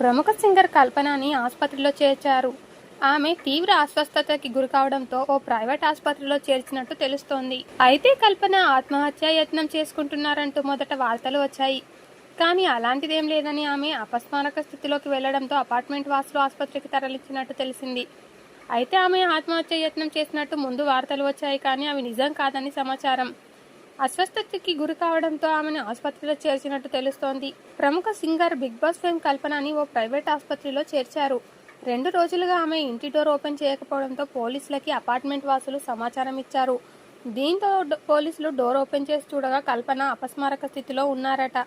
ప్రముఖ సింగర్ కల్పనని ఆసుపత్రిలో చేర్చారు. ఆమె తీవ్ర అస్వస్థతకి గురి కావడంతో ఓ ప్రైవేట్ ఆసుపత్రిలో చేర్చినట్టు తెలుస్తోంది. అయితే కల్పన ఆత్మహత్య యత్నం చేసుకుంటున్నారంటూ మొదట వార్తలు వచ్చాయి. కానీ అలాంటిదేం లేదని ఆమె అపస్మారక స్థితిలోకి వెళ్ళడంతో అపార్ట్మెంట్ వాసులు ఆసుపత్రికి తరలించినట్టు తెలిసింది. అయితే ఆమె ఆత్మహత్య యత్నం చేసినట్టు ముందు వార్తలు వచ్చాయి కానీ అవి నిజం కాదని సమాచారం. అస్వస్థతకి గురి కావడంతో ఆమెను ఆసుపత్రిలో చేర్చినట్టు తెలుస్తోంది. ప్రముఖ సింగర్ బిగ్ బాస్ ఫేమ్ కల్పనని ఓ ప్రైవేట్ ఆసుపత్రిలో చేర్చారు. రెండు రోజులుగా ఆమె ఇంటి డోర్ ఓపెన్ చేయకపోవడంతో పోలీసులకి అపార్ట్మెంట్ వాసులు సమాచారం ఇచ్చారు. దీంతో పోలీసులు డోర్ ఓపెన్ చేసి చూడగా కల్పన అపస్మారక స్థితిలో ఉన్నారట.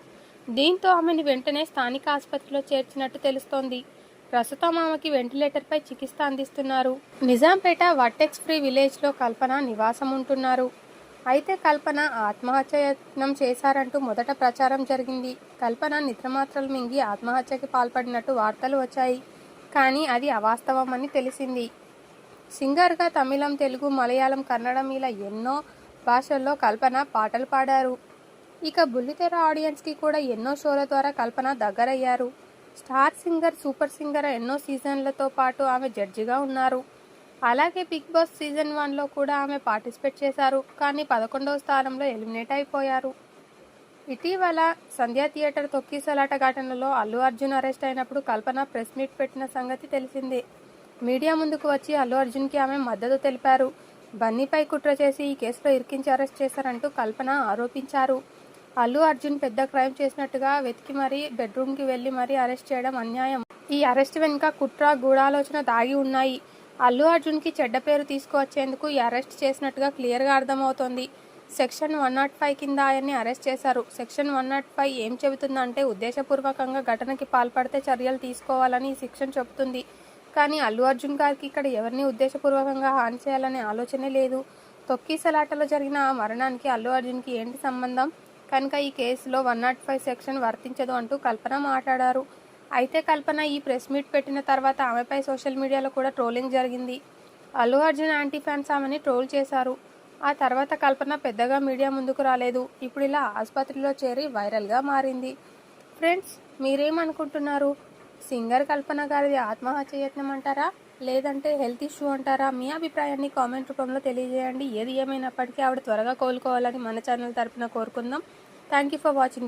దీంతో ఆమెను వెంటనే స్థానిక ఆసుపత్రిలో చేర్చినట్టు తెలుస్తోంది. ప్రస్తుతం ఆమెకి వెంటిలేటర్పై చికిత్స అందిస్తున్నారు. నిజాంపేట వర్టెక్స్ ఫ్రీ విలేజ్లో కల్పన నివాసం ఉంటున్నారు అయితే కల్పన ఆత్మహత్యత్నం చేశారంటూ మొదట ప్రచారం జరిగింది. కల్పన నిద్రమాత్రలు మింగి ఆత్మహత్యకి పాల్పడినట్టు వార్తలు వచ్చాయి. కానీ అది అవాస్తవమని తెలిసింది. సింగర్గా తమిళం తెలుగు మలయాళం కన్నడం ఇలా ఎన్నో భాషల్లో కల్పన పాటలు పాడారు. ఇక బుల్లితెర ఆడియన్స్కి కూడా ఎన్నో షోల ద్వారా కల్పన దగ్గరయ్యారు. స్టార్ సింగర్ సూపర్ సింగర్ ఎన్నో సీజన్లతో పాటు ఆమె జడ్జిగా ఉన్నారు. అలాగే బిగ్ బాస్ సీజన్ వన్లో కూడా ఆమె పార్టిసిపేట్ చేశారు కానీ పదకొండవ స్థానంలో ఎలిమినేట్ అయిపోయారు. ఇటీవల సంధ్యా థియేటర్ తొక్కిసలాట ఘటనలో అల్లు అర్జున్ అరెస్ట్ అయినప్పుడు కల్పన ప్రెస్ మీట్ పెట్టిన సంగతి తెలిసిందే. మీడియా ముందుకు వచ్చి అల్లు అర్జున్కి ఆమె మద్దతు తెలిపారు. బన్నీపై కుట్ర చేసి ఈ కేసులో ఇరికించి అరెస్ట్ చేశారంటూ కల్పన ఆరోపించారు. అల్లు అర్జున్ పెద్ద క్రైమ్ చేసినట్టుగా వెతికి మరీ బెడ్రూమ్కి వెళ్ళి మరీ అరెస్ట్ చేయడం అన్యాయం. ఈ అరెస్ట్ వెనుక కుట్ర గూఢాలోచన దాగి ఉన్నాయి. అల్లు అర్జున్కి చెడ్డ పేరు తీసుకువచ్చేందుకు ఈ అరెస్ట్ చేసినట్టుగా క్లియర్గా అర్థమవుతోంది. సెక్షన్ వన్ నాట్ ఫైవ్ కింద ఆయన్ని అరెస్ట్ చేశారు. సెక్షన్ వన్ నాట్ ఫైవ్ ఏం చెబుతుందంటే ఉద్దేశపూర్వకంగా ఘటనకి పాల్పడితే చర్యలు తీసుకోవాలని ఈ సెక్షన్ చెబుతుంది. కానీ అల్లు అర్జున్ గారికి ఇక్కడ ఎవరిని ఉద్దేశపూర్వకంగా హాని చేయాలనే ఆలోచనే లేదు. తొక్కిసలాటలో జరిగిన ఆ మరణానికి అల్లు అర్జున్కి ఏంటి సంబంధం? కనుక ఈ కేసులో వన్ నాట్ ఫైవ్ సెక్షన్ వర్తించదు అంటూ కల్పన మాట్లాడారు. అయితే కల్పన ఈ ప్రెస్ మీట్ పెట్టిన తర్వాత ఆమెపై సోషల్ మీడియాలో కూడా ట్రోలింగ్ జరిగింది. అల్లు అర్జున్ యాంటీ ఫ్యాన్స్ ఆమెని ట్రోల్ చేశారు. ఆ తర్వాత కల్పన పెద్దగా మీడియా ముందుకు రాలేదు. ఇప్పుడు ఇలా ఆసుపత్రిలో చేరి వైరల్గా మారింది. ఫ్రెండ్స్ మీరేమనుకుంటున్నారు? సింగర్ కల్పన గారిది ఆత్మహత్య యత్నం అంటారా? లేదంటే హెల్త్ ఇష్యూ అంటారా? మీ అభిప్రాయాన్ని కామెంట్ రూపంలో తెలియజేయండి. ఏది ఏమైనప్పటికీ ఆవిడ త్వరగా కోలుకోవాలని మన ఛానల్ తరపున కోరుకుందాం. Thank you for watching.